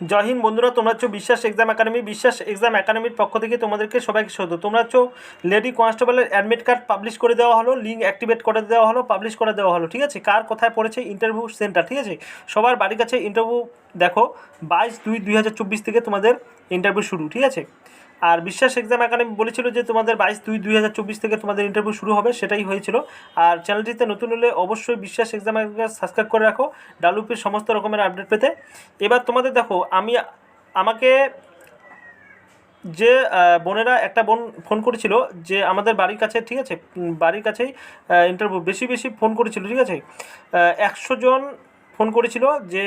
হিন্দ বন্ধুরা, তোমরা হচ্ছে বিশ্বাস এক্সাম একাডেমি। বিশ্বাস এক্সাম একাডেমির পক্ষ থেকে তোমাদেরকে সবাইকে সদ তোমরা হচ্ছে লেডি কনস্টেবলের অ্যাডমিট কার্ড পাবলিশ করে দেওয়া হলো, লিঙ্ক অ্যাক্টিভেট করে দেওয়া হলো, পাবলিশ করে দেওয়া হলো, ঠিক আছে? কার কোথায় পড়েছে ইন্টারভিউ সেন্টার, ঠিক আছে? সবার বাড়ির কাছে ইন্টারভিউ দেখো, বাইশ দুই দুই হাজার চব্বিশ থেকে তোমাদের ইন্টারভিউ শুরু, ঠিক আছে? আর বিশ্বাস এক্সাম একাডেমি বলেছিল যে তোমাদের বাইশ দুই দুই হাজার চব্বিশ থেকে তোমাদের ইন্টারভিউ শুরু হবে, সেটাই হয়েছিল। আর চ্যানেলটিতে নতুন হলে অবশ্যই বিশ্বাস এক্সাম সাবস্ক্রাইব করে রাখো, ডালুপির সমস্ত রকমের আপডেট পেতে। এবার তোমাদের দেখো, আমি আমাকে যে বোনেরা একটা বোন ফোন করেছিল যে আমাদের বাড়ির কাছে, ঠিক আছে? বাড়ির কাছেই ইন্টারভিউ বেশি বেশি ফোন করেছিল, ঠিক আছে? একশো জন ফোন করেছিল যে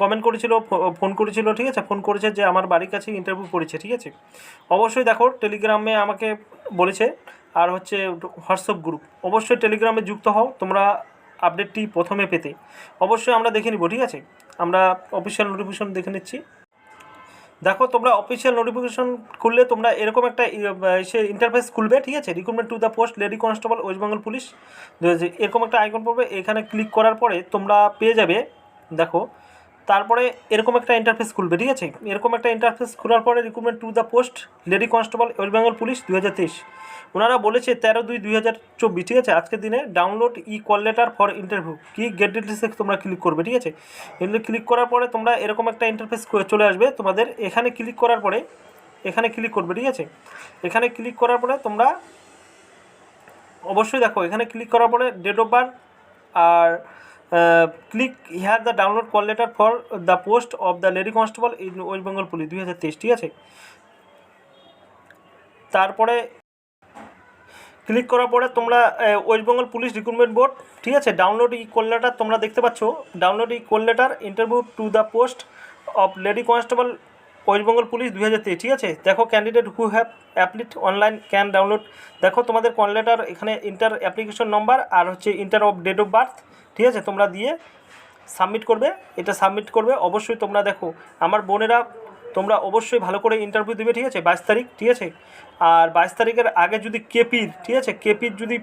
কমেন্ট করেছিল ফোন করেছিল, ঠিক আছে? ফোন করেছে যে আমার বাড়ির কাছে ইন্টারভিউ পড়েছে, ঠিক আছে? অবশ্যই দেখো টেলিগ্রামে আমাকে বলেছে, আর হচ্ছে হোয়াটসঅ্যাপ গ্রুপ অবশ্যই টেলিগ্রামে যুক্ত হও, তোমরা আপডেটটি প্রথমে পেতে। অবশ্যই আমরা দেখে নিব, ঠিক আছে? আমরা অফিসিয়াল নোটিফিকেশন দেখে নিচ্ছি। দেখো, তোমরা অফিসিয়াল নোটিফিকেশন খুললে তোমরা এরকম একটা সে ইন্টারফেস খুলবে, ঠিক আছে? Recruitment to the post lady constable West Bengal police এরকম একটা আইকন পড়বে। এখানে ক্লিক করার পরে তোমরা পেয়ে যাবে, দেখো তারপরে এরকম একটা ইন্টারফেস খুলবে, ঠিক আছে? এরকম একটা ইন্টারফেস খোলার পরে recruitment to the post lady constable West Bengal police দু হাজার তেইশ। ওনারা বলেছে তেরো দুই দুই হাজার চব্বিশ, ঠিক আছে? আজকের দিনে download e call letter for interview কি গেট ডিটেলসে তোমরা ক্লিক করবে, ঠিক আছে? এগুলো ক্লিক করার পরে তোমরা এরকম একটা ইন্টারফেস চলে আসবে। তোমাদের এখানে ক্লিক করার পরে, এখানে ক্লিক করবে, ঠিক আছে? এখানে ক্লিক করার পরে তোমরা অবশ্যই দেখো, এখানে ক্লিক করার পরে date of birth R click here the download call letter for the post of the lady constable in West Bengal police দুই হাজার তেইশ, ঠিক আছে? তারপরে ক্লিক করার পরে তোমরা West Bengal police recruitment board ঠিক আছে? ডাউনলোড ই কল লেটার তোমরা দেখতে পাচ্ছ। Download e call letter interview to the post of lady constable West Bengal police দুই হাজার তেইশ ঠিক আছে? দেখো candidate who have applied online can download দেখো তোমাদের কল লেটার এখানে ইন্টার অ্যাপ্লিকেশন নম্বর আর হচ্ছে enter of date of birth ঠিক আছে? তোমরা দিয়ে সাবমিট করবে, এটা সাবমিট করবে, অবশ্যই তোমরা দেখো, আমার বোনেরা তোমরা অবশ্যই ভালো করে ইন্টারভিউ দেবে, ঠিক আছে? বাইশ তারিখ, ঠিক আছে? আর বাইশ তারিখের আগে যদি কেপির ঠিক আছে? কেপির যদি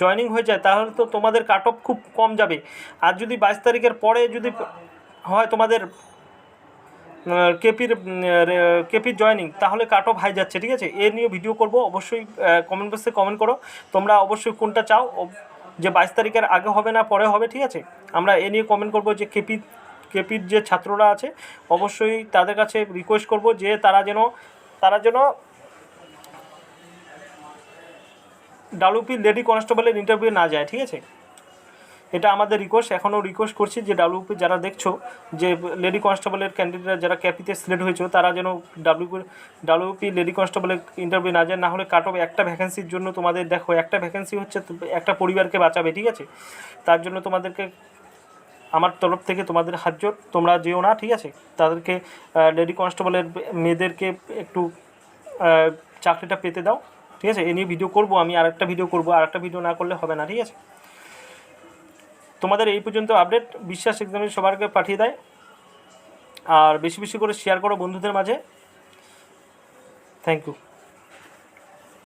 জয়নিং হয়ে যায়, তাহলে তো তোমাদের কাট অফ খুব কম যাবে। আর যদি বাইশ তারিখের পরে যদি হয় তোমাদের কেপির কেপির জয়নিং তাহলে কাট অফ হাই যাচ্ছে, ঠিক আছে? এ নিয়ে ভিডিও করব, অবশ্যই কমেন্ট বক্সে কমেন্ট করো। তোমরা অবশ্যই কোনটা চাও যে বাইশ তারিখের আগে হবে না, পরে হবে, ঠিক আছে? আমরা এ নিয়ে কমেন্ট করব যে কেপি কেপির যে ছাত্ররা আছে, অবশ্যই তাদের কাছে রিকোয়েস্ট করব যে তারা যেন তারা যেন ডাব্লিউপি লেডি কনস্টেবলের ইন্টারভিউ না যায়, ঠিক আছে? এটা আমাদের রিকোয়েস্ট এখনও রিকোয়েস্ট করছি যে ডাব্লিউপি যারা দেখছ, যে লেডি কনস্টেবলের ক্যান্ডিডেট যারা ক্যাপিতে সিলেক্ট হয়েছে, তারা যেন ডাব্লিউপি ডাব্লিউপি লেডি কনস্টেবলের ইন্টারভিউ না যায়, না হলে কাট অফ একটা ভ্যাকেন্সির জন্য তোমাদের দেখো, একটা ভ্যাকেন্সি হচ্ছে একটা পরিবারকে বাঁচাবে, ঠিক আছে? তার জন্য তোমাদেরকে আমার তরফ থেকে তোমাদের সাহায্য তোমরা যেও না, ঠিক আছে? তাদেরকে লেডি কনস্টেবলের মেয়েদেরকে একটু চাকরিটা পেতে দাও, ঠিক আছে? এ নিয়ে ভিডিও করব আমি, আরেকটা ভিডিও করব, আরেকটা ভিডিও না করলে হবে না, ঠিক আছে? তোমাদের এই পর্যন্ত আপডেট বিশ্বাস একদমই সবারকে পাঠিয়ে দেয়। আর বেশি বেশি করে শেয়ার করো বন্ধুদের মাঝে। Thank you